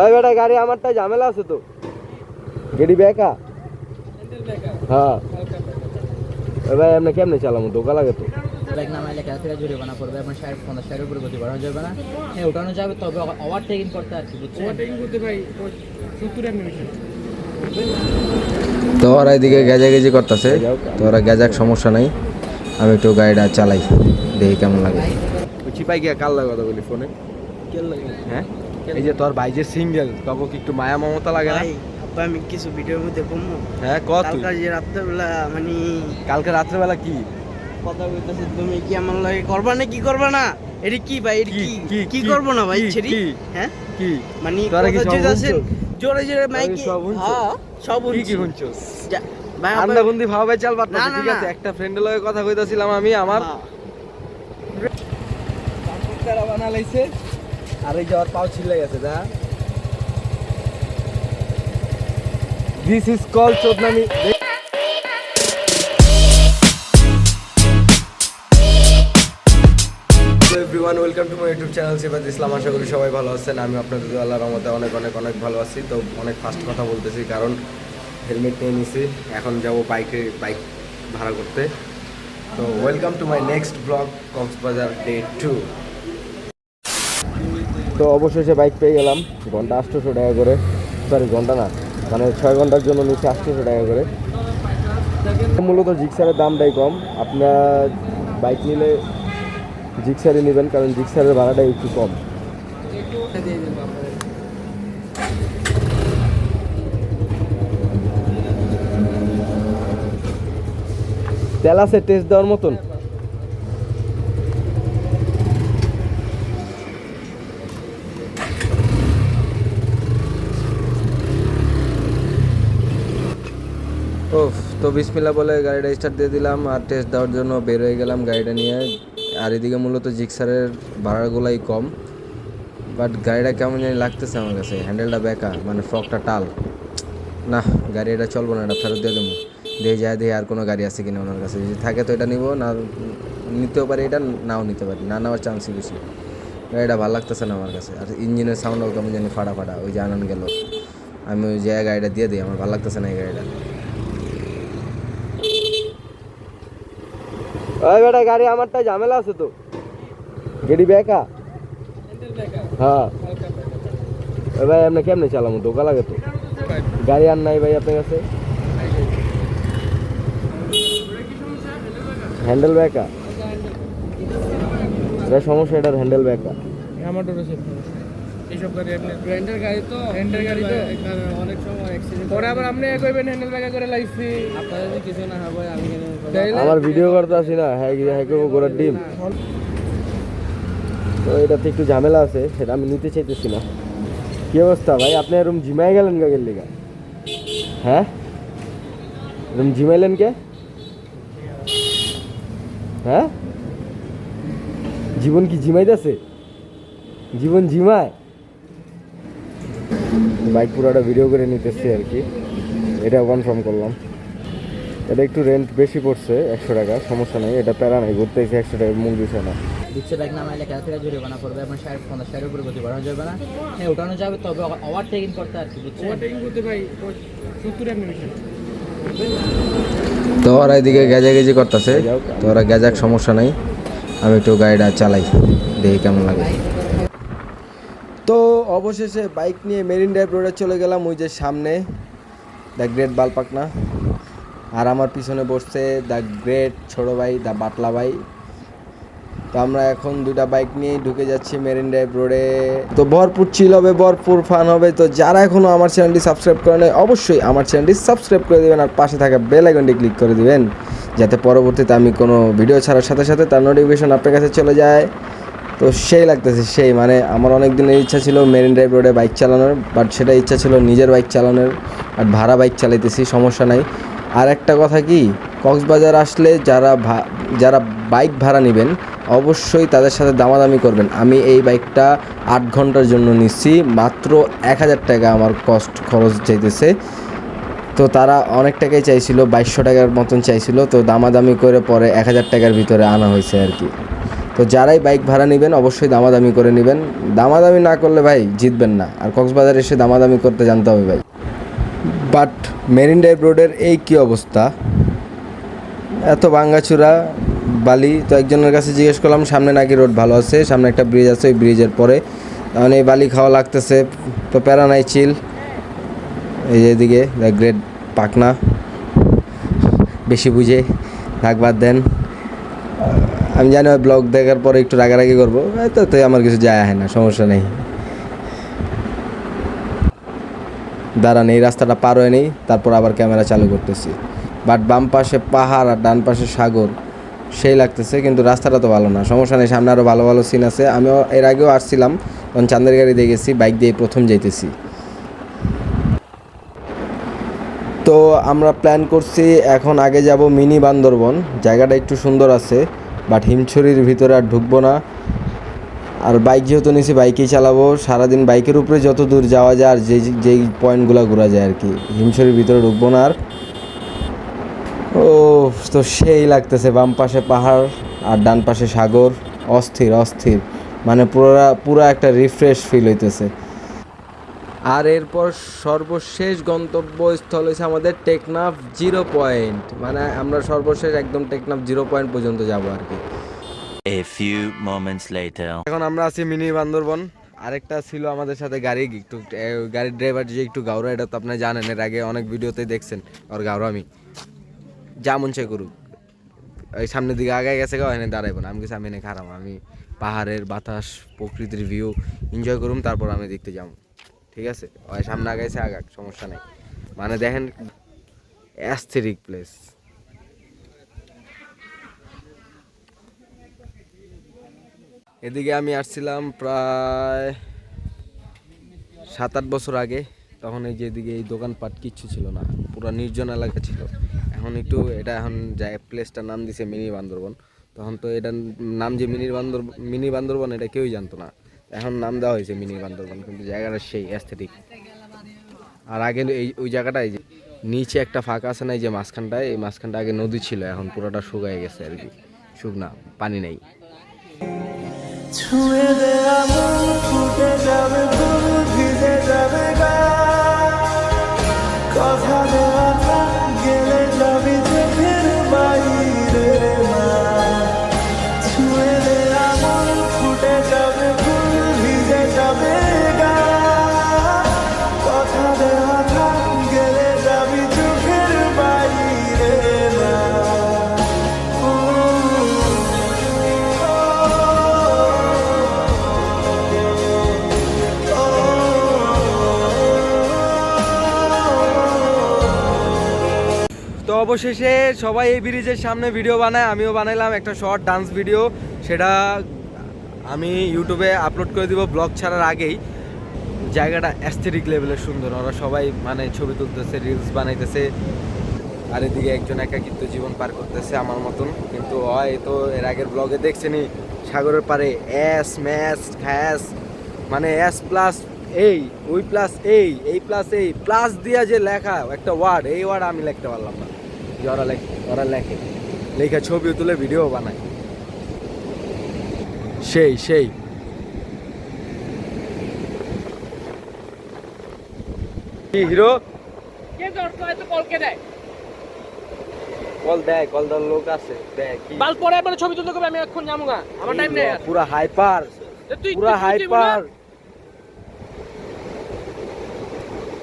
ওই বেটা গাড়ি আমারটা ঝামেলা আছে তো। গাড়ি বেকা? হ্যাঁ। ভাই আপনি কেমনে চালামো? ধোকা লাগে তো। বাইক নামাইলে খেলা থেকে জরিমানা করবে আপনার ষাট পঞ্চাশ ষাটের উপরে গতি বাড়ানো যাবে না। হ্যাঁ ওঠানো যাবে তবে ওভারটেকিং করতে আর কি বুঝছেন? তো ওরা এদিকে গেজাগেজি করতেছে। তো ওরা গেজাক সমস্যা নাই। আমি একটু গাড়িটা চালাই দেখি কেমন লাগে। চিপাই গিয়া কাল লাগে কথা বলি ফোনে? হ্যাঁ? এই যে তোর ভাই যে সিঙ্গেল তখন কি একটু মায়া মমতা লাগে না? আব্বা আমি কিছু ভিডিওর মধ্যে কমবো হ্যাঁ ক তুই? কালকে যে রাত্রেবেলা মানে কালকে রাত্রেবেলা কি? কথা বলতেছে তুমি কি আমার লাগে করবা না কি করবা না? এটা কি ভাই এটা কি, কি? করব না ভাই ছেড়ি? হ্যাঁ? কি? মানে তোরা কি সব আছেন, জোরে জোরে মাইকে? হ্যাঁ সব কি কি শুনছস ভাবে চাল না, ঠিক আছে একটা ফ্রেন্ডের লগে কথা কইতাছিলাম আমি আমার। হ্যাঁ। তারা বানালাইছে। আর এই যাওয়ার পাও ছিলে গেছে দা this is call চোদনামি। Everyone welcome to my YouTube channel Sibad Islam আশা করি সবাই ভালো আছেন। আমি আপনাদের আল্লাহর রহমতে অনেক অনেক অনেক ভালো আছি। তো অনেক ফাস্ট কথা বলতেছি, কারণ হেলমেট নিয়ে নিছি। এখন যাব বাইকে বাইক ভাড়া করতে। তো welcome to my next blog Cox's Bazar day two তো অবশেষে বাইক পেয়ে গেলাম। ঘণ্টা আটশোশো টাকা করে। সরি ঘণ্টা না মানে ছয় ঘণ্টার জন্য নিচ্ছে আটশোশো টাকা করে। মূলত জিক্সারের দামটাই কম। আপনার বাইক নিলে জিক্সারই নেবেন, কারণ জিক্সারের ভাড়াটাই একটু কম। তেল আছে টেস্ট দেওয়ার মতন ও তো বিসমিল্লা বলে গাড়িটা স্টার্ট দিয়ে দিলাম আর টেস্ট দেওয়ার জন্য বের হয়ে গেলাম গাড়িটা নিয়ে। আর এদিকে মূলত জিক্সারের ভাড়াগুলাই কম। বাট গাড়িটা কেমন জানি লাগতেছে আমার কাছে। হ্যান্ডেলটা বেকা মানে ফ্রকটা টাল। না, গাড়ি এটা চলবো না, এটা ফেরত দিয়ে দেবো। দিয়ে যায়, দিয়ে আর কোনো গাড়ি আছে কিনা ওনার কাছে। যদি থাকে তো এটা নিব, না নিতেও পারি এটা, নাও নিতে পারি। না নেওয়ার চান্সই বেশি। গাড়িটা ভালো লাগতেছে না আমার কাছে। আর ইঞ্জিনের সাউন্ডও কেমন জানি ফাটা ফাটা ওই আনন্দ গেল। আমি ওই জায়গায় গাড়িটা দিয়ে দিই, আমার ভালো লাগতেছে না এই গাড়িটা। ওই বেটা, গাড়ি আমারটা ঝামেলা আছে তো। গাড়ি বেকা? হ্যাঁ। ভাই, আপনি কেমনে চালামো? ধোকা লাগে তো। গাড়ি আর নাই ভাই আপনার কাছে? হ্যান্ডেল ব্যাকা এটা সমস্যা, এটার হ্যান্ডেল ব্যাকা এইসব গাড়ি আপনি ব্র্যান্ডের গাড়ি তো। ব্র্যান্ডের গাড়ি তো। অনেক সময় অ্যাক্সিডেন্ট পরে আবার আপনি কইবেন হ্যান্ডেল ব্যাগে করে লাইছি। আপনার যদি কিছু না হয় আমি কেন আমার ভিডিও করতে আসি না। হ্যাঁ হ্যাঁ করব গোড়ার ডিম। তো এটাতে একটু ঝামেলা আছে সেটা আমি নিতে চাইতেছি না। কি অবস্থা ভাই? আপনি এরকম জিমাই গেলেন কাকের লিগা হ্যাঁ? এরকম জিমাইলেন কে? হ্যাঁ? জীবন কি জিমাইতেছে? জীবন জিমায়? বাইক পুরোটা ভিডিও করে নিতেছি আর কি। এটা কনফার্ম করলাম। এটা একটু রেন্ট বেশি পড়ছে একশো টাকা সমস্যা নেই। এটা প্যারা নাই ঘুরতে এসে একশো টাকা মূল বিষয় না। দিচ্ছে নামাইলে জরিমানা করবে আপনার ষাট পঞ্চাশ উপরে গতি বাড়ানো যাবে না। হ্যাঁ ওঠানো যাবে তবে ওভারটেকিং করতে আর কি ওভারটেকিং করতে ভাই সত্তর তো ওরা এদিকে গেজাগেজি করতেছে। তো ওরা গেজাক সমস্যা নাই। আমি একটু গাড়িটা চালাই দেখি কেমন লাগে। তো অবশেষে বাইক নিয়ে মেরিন ড্রাইভ রোডে চলে গেলাম, ওই যে সামনে দ্য গ্রেট বালপাকনা। আর আমার পিছনে বসছে দ্য গ্রেট ছোটো ভাই দ্য বাটলা ভাই। তো আমরা এখন দুটা বাইক নিয়ে ঢুকে যাচ্ছি মেরিন ড্রাইভ রোডে। তো ভরপুর চিল হবে, ভরপুর ফান হবে। তো যারা এখনও আমার চ্যানেলটি সাবস্ক্রাইব করে নেয় অবশ্যই আমার চ্যানেলটি সাবস্ক্রাইব করে দেবেন আর পাশে থাকা বেল আইকনটি ক্লিক করে দিবেন। যাতে পরবর্তীতে আমি কোনো ভিডিও ছাড়ার সাথে সাথে তার নোটিফিকেশন আপনার কাছে চলে যায়। তো সেই লাগতেছে, সেই মানে আমার অনেক দিনের ইচ্ছা ছিল মেরিন ড্রাইভ রোডে বাইক চালানোর বাট সেটা ইচ্ছা ছিল নিজের বাইক চালানোর, আর ভাড়া বাইক চালাইতেছি, সমস্যা নাই। আর একটা কথা কি, কক্সবাজার আসলে যারা যারা বাইক ভাড়া নেবেন, অবশ্যই তাদের সাথে দামাদামি করবেন। আমি এই বাইকটা আট ঘণ্টার জন্য নিচ্ছি, মাত্র এক হাজার টাকা আমার কস্ট খরচ চাইতেছে তো তারা অনেক টাকাই চাইছিল, বাইশশো টাকার মতন চাইছিল, তো দামাদামি করে পরে এক হাজার টাকার ভিতরে আনা হয়েছে আর কি। তো যারাই বাইক ভাড়া নেবেন, অবশ্যই দামাদামি করে নেবেন। দামাদামি না করলে ভাই জিতবেন না। আর কক্সবাজার এসে দামাদামি করতে জানতে হবে ভাই। বাট মেরিন ড্রাইভ রোডের এই কী অবস্থা? এত ভাঙ্গাচুরা, বালি। তো একজনের কাছে জিজ্ঞেস করলাম, সামনে নাকি রোড ভালো আছে? সামনে একটা ব্রিজ আছে, ওই ব্রিজের পরে। এই বালি খাওয়া লাগতেছে, তো প্যারা নাই চিল এই যে এদিকে গ্রেট পাকনা। বেশি বুঝে বাদ দেন। আমি জানি ওই ব্লগ দেখার পরে একটু রাগারাগি করব। এই তো তো আমার কিছু যায় আসে না, সমস্যা নেই। দাঁড়ান, এই রাস্তাটা পার হয়ে নেই, তারপর আবার ক্যামেরা চালু করতেছি। বাট বাম পাশে পাহাড় আর ডান পাশে সাগর, সেই লাগতেছে, কিন্তু রাস্তাটা তো ভালো না, সমস্যা নেই, সামনে আরও ভালো ভালো সিন আছে। আমিও এর আগেও আসছিলাম, তখন চান্দের গাড়ি দিয়ে গেছি, বাইক দিয়ে প্রথম যাইতেছি। তো আমরা প্ল্যান করছি, এখন আগে যাব মিনি বান্দরবন, জায়গাটা একটু সুন্দর আছে। বাট হিমছড়ির ভিতরে আর ঢুকবো না। আর বাইক যেহেতু নিয়েছি বাইকেই চালাবো। সারাদিন বাইকের উপরে যত দূর যাওয়া যায় আর যেই যেই পয়েন্টগুলো ঘোরা যায় আর কি হিমছড়ির ভিতরে ঢুকবো না আর। ও তো সেই লাগতেছে বাম পাশে পাহাড় আর ডান পাশে সাগর। অস্থির অস্থির। মানে পুরা পুরা একটা রিফ্রেশ ফিল হইতেছে। আর এরপর সর্বশেষ গন্তব্যস্থল হয়েছে আমাদের টেকনাফ জিরো পয়েন্ট। মানে আমরা সর্বশেষ একদম টেকনাফ জিরো পয়েন্ট পর্যন্ত যাব আর কি। A few moments later. এখন আমরা আছি মিনি বান্দরবন। আরেকটা ছিল আমাদের সাথে গাড়ি একটু গাড়ির ড্রাইভার যে একটু গাউরা এটা তো আপনি জানেন এর আগে অনেক ভিডিওতে দেখছেন ওর গাউরা আমি। যা মন চাই করুক। ওই সামনের দিকে আগে গেছে গা এনে দাঁড়াইবো না। আমি কিছু আমি এনে খারাপ আমি পাহাড়ের বাতাস প্রকৃতির ভিউ এনজয় করুম তারপর আমি দেখতে যাব। ঠিক আছে? ওই সামনে আগাইছে, আগাক, সমস্যা নেই। মানে দেখেন অ্যাস্থেটিক প্লেস এদিকে আমি আসছিলাম প্রায় সাত আট বছর আগে। তখন এই যে এদিকে এই দোকানপাট কিচ্ছু ছিল না, পুরো নির্জন এলাকা ছিল। এখন একটু এটা এখন যায় প্লেসটার নাম দিছে মিনি বান্দরবন। তখন তো এটার নাম যে মিনি বান্দর মিনি বান্দরবন, এটা কেউই জানতো না। এখন নাম দেওয়া হয়েছে মিনি বান্দরবন, কিন্তু জায়গাটা সেই অ্যাস্থেটিক আর আগে এই, ওই জায়গাটায় যে নিচে একটা ফাঁকা আছে না, এই যে মাঝখানটায়, এই মাঝখানটা আগে নদী ছিল, এখন পুরোটা শুকায় গেছে আর কি। শুকনা, পানি নেই। ছুঁয়ে মন ফুটে যাবে অবশেষে সবাই এই ব্রিজের সামনে ভিডিও বানায়, আমিও বানাইলাম একটা শর্ট ডান্স ভিডিও সেটা আমি ইউটিউবে আপলোড করে দিব ব্লগ ছাড়ার আগেই। জায়গাটা অ্যাস্থেটিক লেভেলের সুন্দর, ওরা সবাই মানে ছবি তুলতেছে রিলস বানাইতেছে। আর এদিকে একজন একাকিত্ব জীবন পার করতেছে আমার মতন। কিন্তু হয় তো এর আগের ব্লগে দেখছেনি সাগরের পারে অ্যাস ম্যাস খ্যাস মানে এস প্লাস এই ওই প্লাস এই এই প্লাস এই প্লাস দিয়া যে লেখা একটা ওয়ার্ড এই ওয়ার্ড আমি লিখতে পারলাম না। যে ওরা লেখে ওরা লেখে। লেখা ছবি তুলে ভিডিও বানায়। সেই সেই। হিরো? কল দেয়? কল দেওয়ার লোক আছে দেয় কি? বাল পরে ছবি তুলতে হবে আমি এখন যাব না আমার টাইম নেই। পুরা হাইপার পুরা হাইপার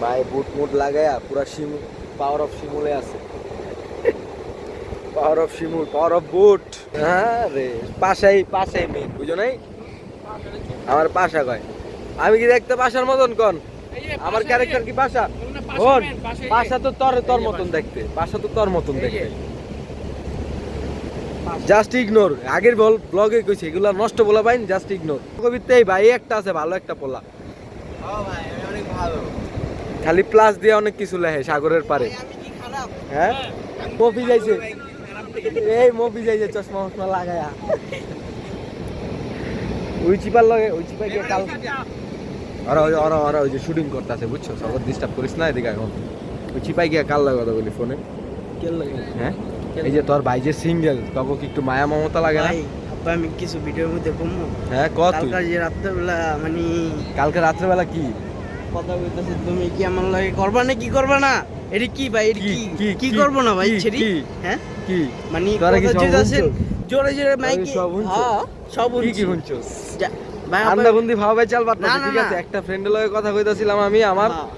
ভাই বুট মুট লাগায়া পুরা শিমু পাওয়ার অফ শিমুলে আছে। Power off Shimul power off boot. হ্যাঁ রে পাশাই পাশাই মেন বুঝো নাই? আমার পাশা কয়? আমি কি দেখতে পাশার মতন কোন? আমার ক্যারেক্টার কি পাশা? ওগুলো পাশা তো তোর তোর মতন দেখতে পাশা তো তোর মতন দেখতে। জাস্ট ইগনোর আগের বল ব্লগে কইছে এগুলা নষ্ট বলা পাইন জাস্ট ইগনোর কবিতেই ভাই একটা আছে ভালো একটা পোলা। খালি প্লাস দিয়ে অনেক কিছু লেখে সাগরের পারে। হ্যাঁ? মফি যাইছে। এই মফি যাইছে চশমা মশমা লাগায়া। ওই চিপার লগে ওই চিপা গিয়ে কাল ওরা ওই- ওরা ওরা ওই যে শুটিং করতেছে বুঝছ? সবার ডিস্টার্ব করিস না এদিকে এখন। ওই চিপাই গিয়ে কাল লাগে কথা বলি ফোনে হ্যাঁ? এই যে তোর ভাই যে সিঙ্গেল তখন কি একটু মায়া মমতা লাগে না? আমি কিছু ভিডিওর মধ্যে কমবো হ্যাঁ কত তুই? কালকে যে রাত্রেবেলা মানে কালকে রাত্রেবেলা কি? কথা বলতেছে তুমি কি আমার লাগে করবা না কি করবা না? এটা কি ভাই? এটা কি কি, করব না ভাই? ছেড়ি? হ্যাঁ? কি? মানে তোরা কি সব জোরে জোরে মাইকে হ্যাঁ সব কি কি শুনছি। শুনছো ভাই আন্দা আবার- ভাবে চাল পারতাছি না, ঠিক আছে একটা ফ্রেন্ডের লগে কথা কইতাছিলাম আমি আমার হ্যাঁ।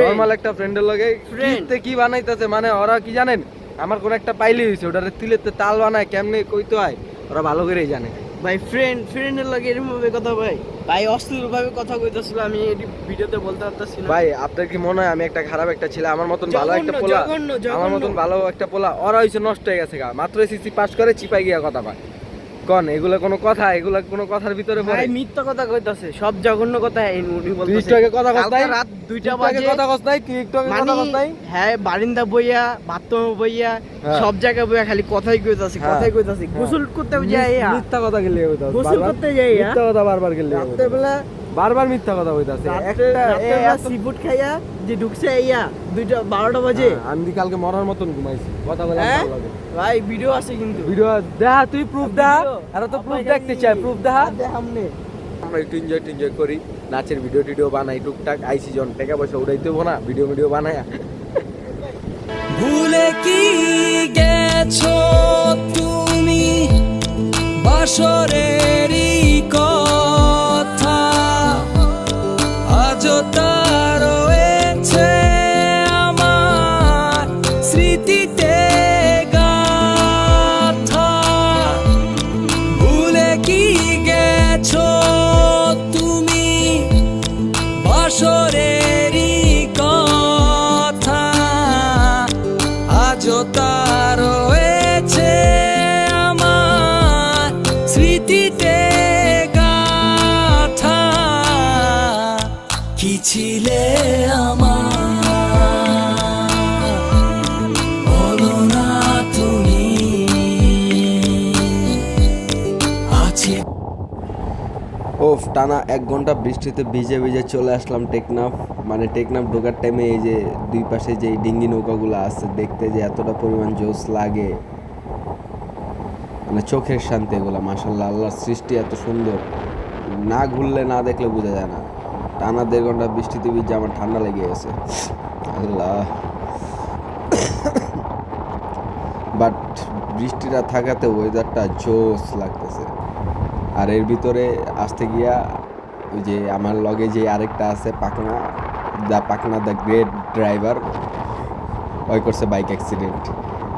নরমাল একটা ফ্রেন্ডের লগে. কিতে কি বানাইতাছে মানে ওরা কি জানেন? আমার কোন একটা পাইলি হইছে ওটারে তিলেতে তাল বানায় কেমনে কইতো হয়? ওরা ভালো করেই জানে। ভাই ফ্রেন্ড ফ্রেন্ডের লাগে এরকম ভাবে কথা ভাই ভাই অশ্লীল ভাবে কথা কইতাছিল আমি এই ভিডিওতে বলতে পারতাছি না। ভাই আপনার কি মনে হয় আমি একটা খারাপ একটা ছেলে? আমার মতন ভালো একটা পোলা। আমার মতন ভালো একটা পোলা ওরা হইছে নষ্ট হয়ে গেছে গা। মাত্র এসএসসি পাস করে চিপাই গিয়া কথা পায় কন এগুলা কোনো কথা এগুলা কোনো কথার ভিতরে পড়ে। ভাই মিথ্যা কথা কইতাছে সব জঘন্য কথা এই মুভি তুই টিকটকে কথা কস নাই রাত দুইটা তুই একটু আগে বাজে। কথা কস নাই তুই কথা কস নাই। হ্যাঁ বারিন্দা বইয়া বাথরুম বইয়া হ্যাঁ। সব জায়গায় বইয়া খালি কথাই কইতাছে হ্যাঁ। কথাই কইতাছে। গোসল করতে যাই মিথ- মিথ্যা কথা গেলে কইতাছে গোসল করতে যাই মিথ্যা কথা বারবার গেলে রাত্রে বেলা বারবার মিথ্যা কথা হইতাছে একটা এ সি ফুড খাইয়া যে ঢুকছে ইয়া দুইটা বারোটা বাজে। হ্যাঁ, আমি কালকে মরার মতন ঘুমাইছি। কথা বলে হ্যাঁ? ভাই ভিডিও আছে কিন্তু। ভিডিও দেখা তুই প্রুফ দেখা আর তো প্রুফ দেখতে চাই প্রুফ দেখা সামনে আমরা একটু এনজয় টেনজয় করি। নাচের ভিডিও টিডিও বানাই টুকটাক। আইসি জন টাকা পয়সা উড়াইতে হব না ভিডিও ভিডিও বানায়। ভুলে কি গেছো তুমি? বাসরেরই কথা ওফ, টানা এক ঘণ্টা বৃষ্টিতে ভিজে ভিজে চলে আসলাম টেকনাফ। মানে টেকনাফ ঢোকার টাইমে এই যে দুই পাশে যে ডিঙ্গি নৌকাগুলো আছে, দেখতে যে এতটা পরিমাণ জোস লাগে। মানে চোখের শান্তি এগুলো মাসাল্লাহ আল্লাহর সৃষ্টি এত সুন্দর। না ঘুরলে না দেখলে বোঝা যায় না। টানা দেড় ঘণ্টা বৃষ্টিতে ভিজে আমার ঠান্ডা লেগে গেছে। আল্লাহ। বাট বৃষ্টিটা থাকাতে ওয়েদারটা জোস লাগতেছে। আর এর ভিতরে আসতে গিয়া ওই যে আমার লগে যে আরেকটা আছে পাকনা দ্য পাকনা দ্য গ্রেট ড্রাইভার, ওই করছে বাইক অ্যাক্সিডেন্ট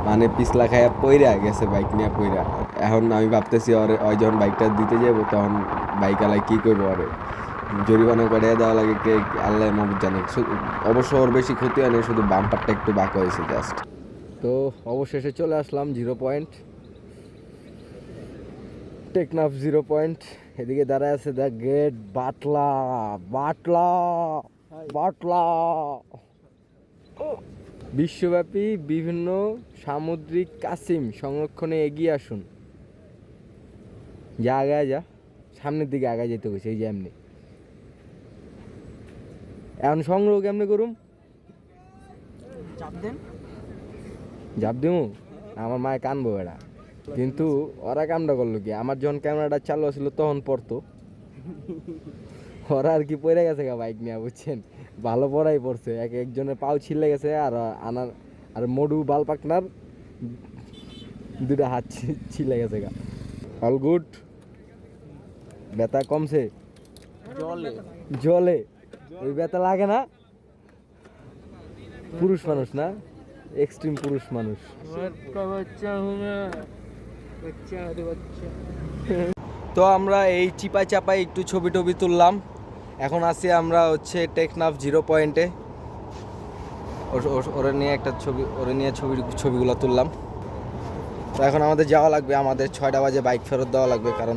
মানে পিছলা খাইয়া পইরা গেছে বাইক নিয়ে পইরা। এখন আমি ভাবতেছি ওরে, ওই যখন বাইকটা দিতে যাব তখন বাইক আলাই কী করব ওরে? জরিমানা করে দেওয়া লাগে কে, আল্লাহ মহবুদ জানে অবশ্য ওর বেশি ক্ষতি হয়নি শুধু বাম্পারটা একটু বাঁকা হয়েছে জাস্ট তো অবশেষে চলে আসলাম zero point Teknaf zero point এদিকে দাঁড়ায় আছে দ্য গ্রেট বাটলা বাটলা বাটলা। বিশ্বব্যাপী বিভিন্ন সামুদ্রিক কাসিম সংরক্ষণে এগিয়ে আসুন। যা আগায় যা সামনের দিকে আগায় যেতে হয়েছে এই যে এমনি। এখন সংগ্রহ কেমনে করুম? জাপ দিমু? আমার মায়ে কানবো এরা কিন্তু ওরা কামটা করল কি? আমার যখন ক্যামেরাটা চালু ছিল তখন পড়তো। ওরা আর কি পড়ে গেছে গা বাইক নিয়ে বুঝছেন? ভালো পড়াই পড়ছে। এক একজনের পাও ছিলে গেছে আর আনার আর মডু বাল পাকনার দুটা হাত ছিলে গেছে গা। অল গুড ব্যথা কমছে? জলে। জলে? ওই ব্যথা লাগে না? পুরুষ মানুষ না? এক্সট্রিম পুরুষ মানুষ। তো আমরা এই চিপাই চাপাই একটু ছবি টবি তুললাম। এখন আসি আমরা হচ্ছে টেকনাফ জিরো পয়েন্টে। ওরা নিয়ে একটা ছবি ওরা নিয়ে ছবি ছবিগুলো তুললাম। তো এখন আমাদের যাওয়া লাগবে, আমাদের ছয়টা বাজে বাইক ফেরত দেওয়া লাগবে, কারণ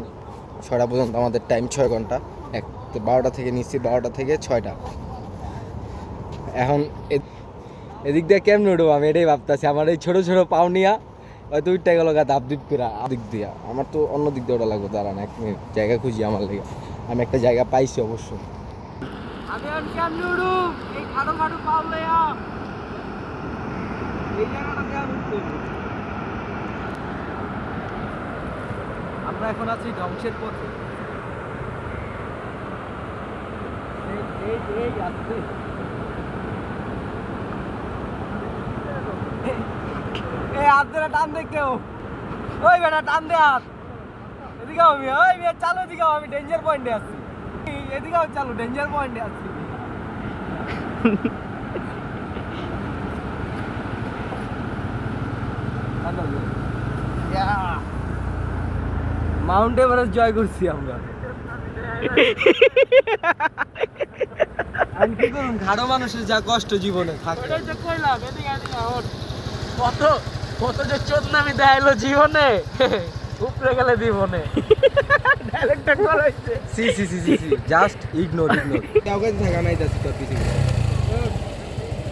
ছয়টা পর্যন্ত আমাদের টাইম ছয় ঘণ্টা। এক বারোটা থেকে নিচ্ছি, বারোটা থেকে ছয়টা। এখন এদিক দিয়ে কেমনে উঠবো আমি এটাই ভাবতেছি, আমার এই ছোটো ছোটো পাওনিয়া হয়তো উঠতে গেল গা দাপ দিপ করে দিক দিয়া। আমার তো অন্য দিক দিয়ে ওটা লাগবে, দাঁড়ান, এক মিনিট। জায়গা খুঁজি আমার লেগে। আমি একটা জায়গা পাইছি অবশ্য আমরা এখন আছি ধ্বংসের পথে। এই হাত ধরে টান দে কেউ ওই বেটা টান দে হাত। এদিকে আমি ওই মেয়ে চালু এদিকে আমি ডেঞ্জার পয়েন্টে আছি। এদিকেও চালু ডেঞ্জার পয়েন্টে আছি। মাউন্ট এভারেস্ট জয় করছি আমরা। আমি কি করুন ঘাড়ো মানুষের যা কষ্ট জীবনে থাকে। কত? কত যে চোদ নামি দেখাইলো জীবনে। উপরে গেলে জীবনে ডাইরেক্টটা সি সি সি সি সি জাস্ট ইগনোর ইগনোর কাউকে থাকা নাই যাচ্ছি তোর পিছিয়ে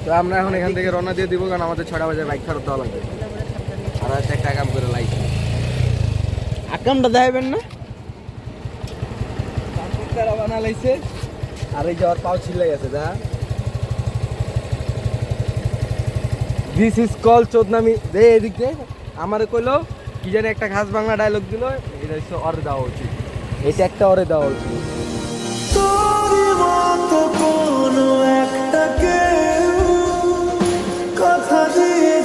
তো আমরা এখন এখান থেকে রওনা দিয়ে দিব কারণ আমাদের ছটা বাজে বাইক ফেরত দেওয়া লাগবে। আর হচ্ছে একটা কাম করে লাইছি আকামটা দেখাবেন না? তারা বানা লাইছে। আর এই যাওয়ার পাও ছিলে গেছে যা। দিস ইজ কল চোদনামি দে এদিক দে আমারে কইল, কি জানি একটা ঘাস বাংলা ডায়লগ দিল, এটা হচ্ছে অরে দেওয়া উচিত। এটা একটা অরে দেওয়া উচিত। কথা দিয়ে